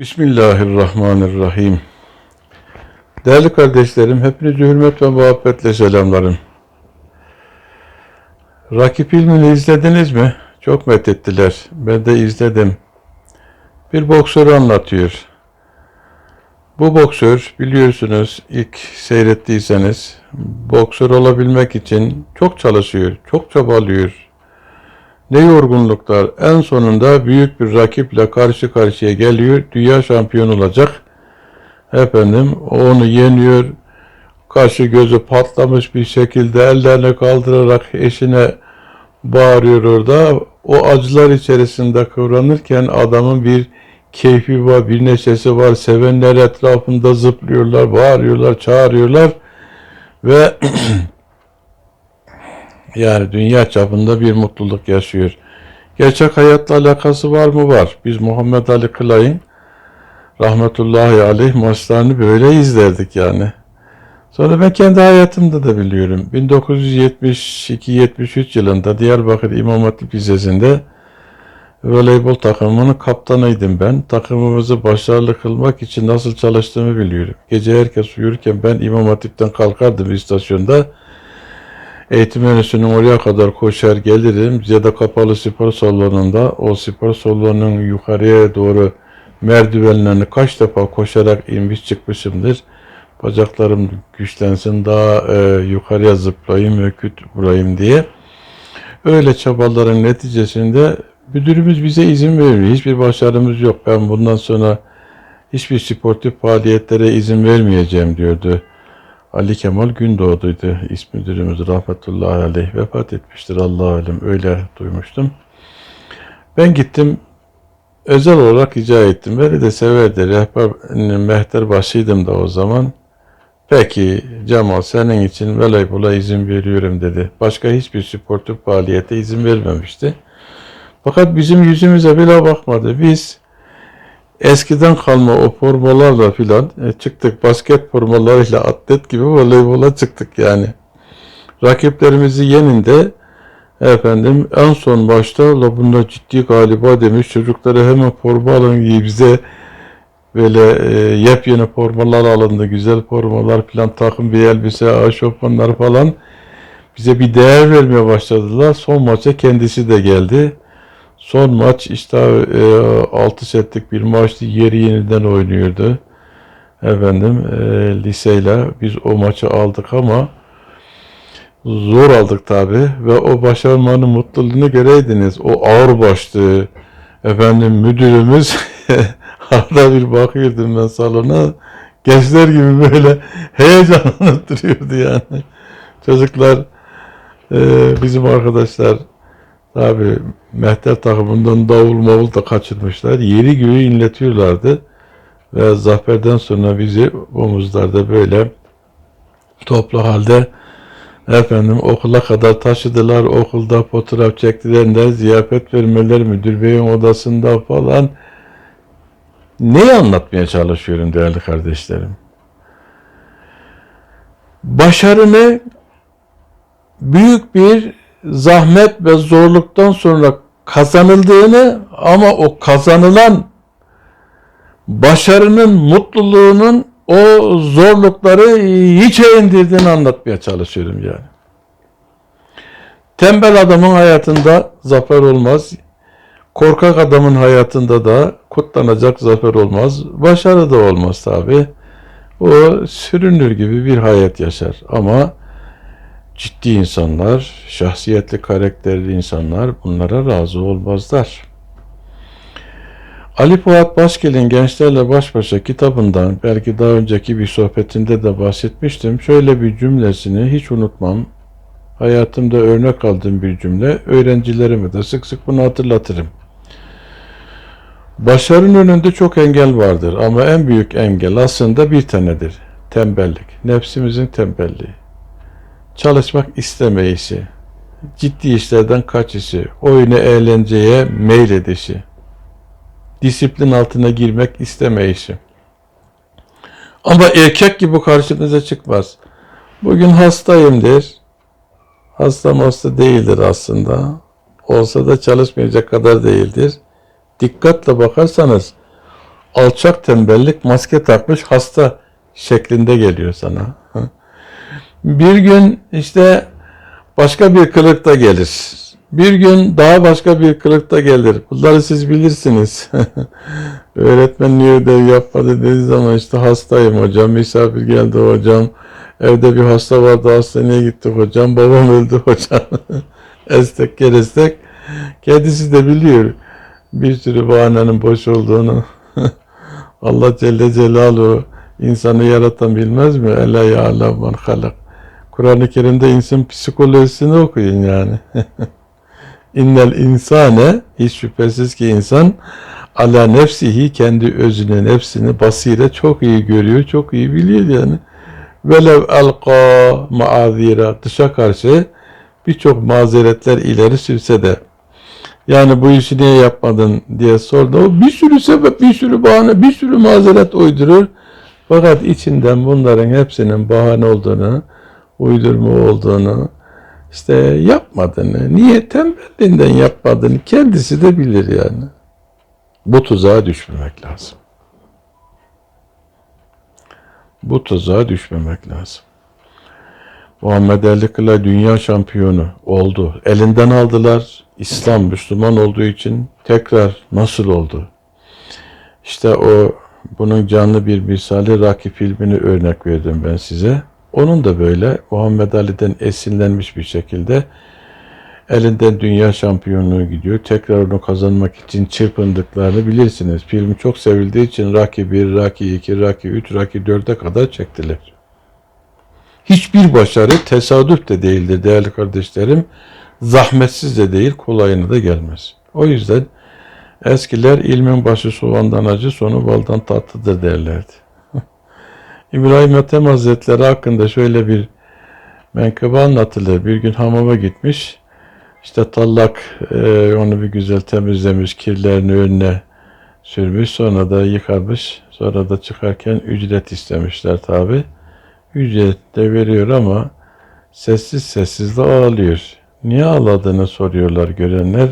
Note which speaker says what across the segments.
Speaker 1: Bismillahirrahmanirrahim. Değerli kardeşlerim, hepinizi hürmet ve muhabbetle selamlarım. Rakip filmini izlediniz mi? Çok methettiler. Ben de izledim. Bir boksörü anlatıyor. Bu boksör biliyorsunuz ilk seyrettiyseniz boksör olabilmek için çok çalışıyor, çok çabalıyor. Ne yorgunluklar. En sonunda büyük bir rakiple karşı karşıya geliyor. Dünya şampiyonu olacak. Efendim onu yeniyor. Kaşı gözü patlamış bir şekilde ellerini kaldırarak eşine bağırıyor orada. O acılar içerisinde kıvranırken adamın bir keyfi var, bir neşesi var. Sevenler etrafında zıplıyorlar, bağırıyorlar, çağırıyorlar. Ve yani dünya çapında bir mutluluk yaşıyor. Gerçek hayatla alakası var mı? Var. Biz Muhammed Ali Kılay'ın rahmetullahi aleyh maçlarını böyle izlerdik yani. Sonra ben kendi hayatımda da biliyorum. 1972-73 yılında Diyarbakır İmam Hatip Lisesi'nde voleybol takımının kaptanıydım ben. Takımımızı başarılı kılmak için nasıl çalıştığımı biliyorum. Gece herkes uyurken ben İmam Hatip'ten kalkardım istasyonda. Eğitim yöneticiinin oraya kadar koşar gelirim ya da kapalı spor salonunda o spor salonunun yukarıya doğru merdivenlerini kaç defa koşarak inmiş çıkmışımdır. Bacaklarım güçlensin daha e, yukarıya zıplayayım, öküt vurayım diye. Öyle çabaların neticesinde müdürümüz bize izin vermiyor. Hiçbir başarımız yok. Ben bundan sonra hiçbir sportif faaliyetlere izin vermeyeceğim diyordu. Ali Kemal Gündoğdu'ydu ismi müdürümüz rahmetullahi aleyh vefat etmiştir Allah alem öyle duymuştum. Ben gittim özel olarak rica ettim. Beni de severdi. Rehber mehter başıydım da o zaman. Peki Cemal senin için voleybola izin veriyorum dedi. Başka hiçbir sportif faaliyete izin vermemişti. Fakat bizim yüzümüze bile bakmadı. Biz eskiden kalma o formalarla filan e, çıktık. Basket formalarıyla atlet gibi voleybola çıktık yani. Rakiplerimizi yeninde efendim en son maçta la bunlar ciddi galiba demiş çocuklara hemen forma alın diye bize böyle e, yepyeni formalar alındı. Güzel formalar filan takım bir elbise, aşofmanlar falan bize bir değer vermeye başladılar. Son maça kendisi de geldi. Son maç işte e, 6 setlik bir maçtı. Yeri yeniden oynuyordu. Efendim e, liseyle biz o maçı aldık ama zor aldık tabi ve o başarmanın mutluluğunu göreydiniz. O ağır başlı efendim müdürümüz arada bir bakıyordum ben salona gençler gibi böyle heyecanlanıp duruyordu yani. Çocuklar e, bizim arkadaşlar Tabi mehter takımından davul mavul da kaçırmışlar. Yeri göğü inletiyorlardı. Ve zaferden sonra bizi omuzlarda böyle toplu halde efendim okula kadar taşıdılar. Okulda fotoğraf çektirenler, ziyafet vermeler, müdür beyin odasında falan. Neyi anlatmaya çalışıyorum değerli kardeşlerim? Başarını büyük bir zahmet ve zorluktan sonra kazanıldığını ama o kazanılan başarının, mutluluğunun o zorlukları hiçe indirdiğini anlatmaya çalışıyorum yani. Tembel adamın hayatında zafer olmaz. Korkak adamın hayatında da kutlanacak zafer olmaz. Başarı da olmaz tabi. O sürünür gibi bir hayat yaşar. Ama ciddi insanlar, şahsiyetli karakterli insanlar bunlara razı olmazlar. Ali Fuat Başkel'in Gençlerle Baş Başa kitabından belki daha önceki bir sohbetinde de bahsetmiştim. Şöyle bir cümlesini hiç unutmam. Hayatımda örnek aldığım bir cümle. Öğrencilerime de sık sık bunu hatırlatırım. Başarının önünde çok engel vardır ama en büyük engel aslında bir tanedir. Tembellik. Nefsimizin tembelliği çalışmak istemeyişi, ciddi işlerden kaçışı, oyuna eğlenceye meyledişi, disiplin altına girmek istemeyişi. Ama erkek gibi karşınıza çıkmaz. Bugün hastayım der. Hasta hasta değildir aslında. Olsa da çalışmayacak kadar değildir. Dikkatle bakarsanız alçak tembellik maske takmış hasta şeklinde geliyor sana. Bir gün işte başka bir kılıkta gelir. Bir gün daha başka bir kılıkta gelir. Bunları siz bilirsiniz. Öğretmen niye ödev yapmadı dediği zaman işte hastayım hocam, misafir geldi hocam. Evde bir hasta vardı hastaneye gittik hocam. Babam öldü hocam. estek gerestek. Kendisi de biliyor bir sürü bahanenin boş olduğunu. Allah Celle Celaluhu insanı yaratan bilmez mi? Ela ya'lem men halak. Kur'an-ı Kerim'de insan psikolojisini okuyun yani. İnnel insane hiç şüphesiz ki insan ala nefsihi kendi özünü nefsini basire çok iyi görüyor, çok iyi biliyor yani. Velev alqa maazira dışa karşı birçok mazeretler ileri sürse de yani bu işi niye yapmadın diye sordu. O bir sürü sebep, bir sürü bahane, bir sürü mazeret uydurur. Fakat içinden bunların hepsinin bahane olduğunu, uydurma olduğunu, işte yapmadığını, niye tembelliğinden yapmadığını kendisi de bilir yani. Bu tuzağa düşmemek lazım. Bu tuzağa düşmemek lazım. Muhammed Ali Kılıç dünya şampiyonu oldu. Elinden aldılar. İslam Müslüman olduğu için tekrar nasıl oldu? İşte o bunun canlı bir misali Rocky filmini örnek verdim ben size. Onun da böyle Muhammed Ali'den esinlenmiş bir şekilde elinden dünya şampiyonluğu gidiyor. Tekrar onu kazanmak için çırpındıklarını bilirsiniz. Film çok sevildiği için Rocky 1, Rocky 2, Rocky 3, Rocky 4'e kadar çektiler. Hiçbir başarı tesadüf de değildir değerli kardeşlerim. Zahmetsiz de değil, kolayına da gelmez. O yüzden eskiler ilmin başı soğandan acı, sonu baldan tatlıdır derlerdi. İbrahim Ethem Hazretleri hakkında şöyle bir menkıbe anlatılır. Bir gün hamama gitmiş. İşte tallak e, onu bir güzel temizlemiş, kirlerini önüne sürmüş. Sonra da yıkamış. Sonra da çıkarken ücret istemişler tabi. Ücret de veriyor ama sessiz sessiz de ağlıyor. Niye ağladığını soruyorlar görenler.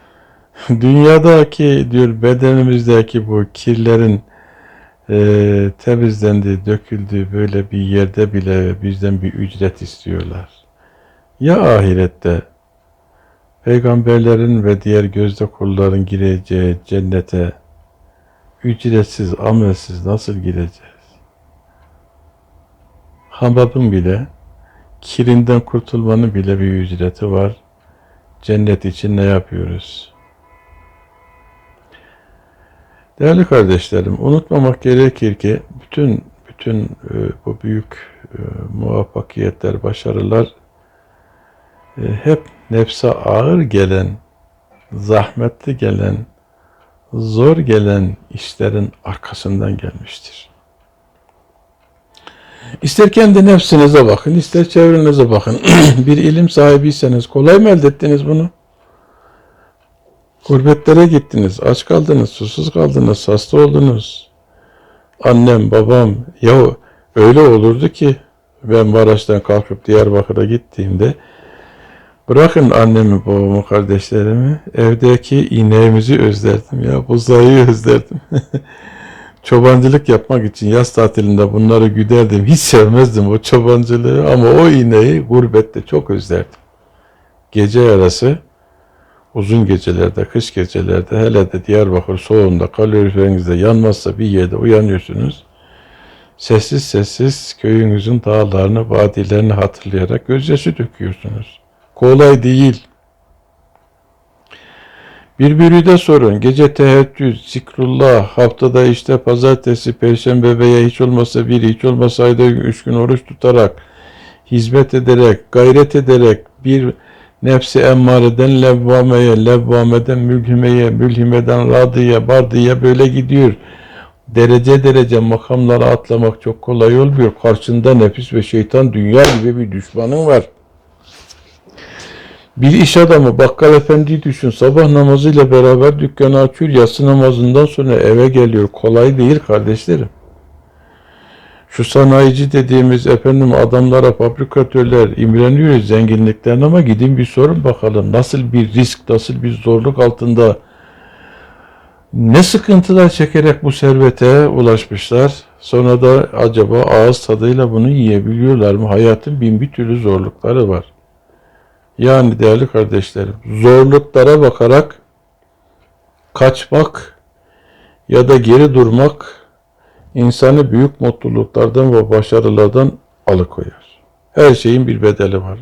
Speaker 1: Dünyadaki diyor bedenimizdeki bu kirlerin e, temizlendiği, döküldüğü böyle bir yerde bile bizden bir ücret istiyorlar. Ya ahirette peygamberlerin ve diğer gözde kulların gireceği cennete ücretsiz, amelsiz nasıl gireceğiz? Hamabın bile kirinden kurtulmanın bile bir ücreti var. Cennet için ne yapıyoruz? Değerli kardeşlerim, unutmamak gerekir ki bütün bütün e, bu büyük e, muvaffakiyetler, başarılar e, hep nefse ağır gelen, zahmetli gelen, zor gelen işlerin arkasından gelmiştir. İster kendi nefsinize bakın, ister çevrenize bakın. bir ilim sahibiyseniz kolay mı elde ettiniz bunu? Gurbetlere gittiniz, aç kaldınız, susuz kaldınız, hasta oldunuz. Annem, babam, ya öyle olurdu ki ben Maraş'tan kalkıp Diyarbakır'a gittiğimde bırakın annemi, babamı, kardeşlerimi, evdeki ineğimizi özlerdim ya, buzayı özlerdim. Çobancılık yapmak için yaz tatilinde bunları güderdim. Hiç sevmezdim o çobancılığı ama o ineği gurbette çok özlerdim. Gece yarısı uzun gecelerde, kış gecelerde hele de Diyarbakır soğuğunda kaloriferinizde yanmazsa bir yerde uyanıyorsunuz. Sessiz sessiz köyünüzün dağlarını, vadilerini hatırlayarak gözyaşı döküyorsunuz. Kolay değil. Birbirine sorun. Gece teheccüd, zikrullah, haftada işte pazartesi, perşembe veya hiç olmasa bir, hiç olmasa ayda üç gün oruç tutarak, hizmet ederek, gayret ederek bir nefsi emmareden levvameye, levvameden mülhimeye, mülhimeden radiye, bardiye böyle gidiyor. Derece derece makamlara atlamak çok kolay olmuyor. Karşında nefis ve şeytan dünya gibi bir düşmanın var. Bir iş adamı bakkal efendi düşün. Sabah namazıyla beraber dükkanı açıyor. Yatsı namazından sonra eve geliyor. Kolay değil kardeşlerim. Şu sanayici dediğimiz efendim adamlara, fabrikatörler imreniyoruz zenginliklerine ama gidin bir sorun bakalım. Nasıl bir risk, nasıl bir zorluk altında Ne sıkıntılar çekerek bu servete ulaşmışlar. Sonra da acaba ağız tadıyla bunu yiyebiliyorlar mı? Hayatın bin bir türlü zorlukları var. Yani değerli kardeşlerim, zorluklara bakarak kaçmak ya da geri durmak insanı büyük mutluluklardan ve başarılardan alıkoyar. Her şeyin bir bedeli var.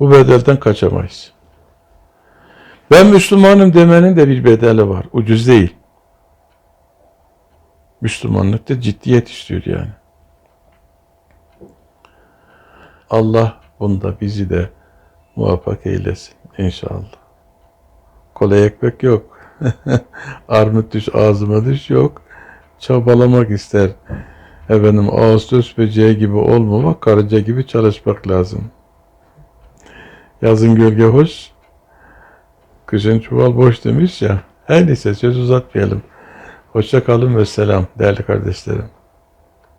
Speaker 1: Bu bedelden kaçamayız. Ben Müslümanım demenin de bir bedeli var. Ucuz değil. Müslümanlıkta ciddiyet istiyor yani. Allah bunda bizi de muvaffak eylesin inşallah. Kolay ekmek yok. Armut düş ağzıma düş yok. Çabalamak ister. Efendim Ağustos böceği gibi olmamak, karınca gibi çalışmak lazım. Yazın gölge hoş, kışın çuval boş demiş ya. Her neyse söz uzatmayalım. Hoşça kalın ve selam değerli kardeşlerim.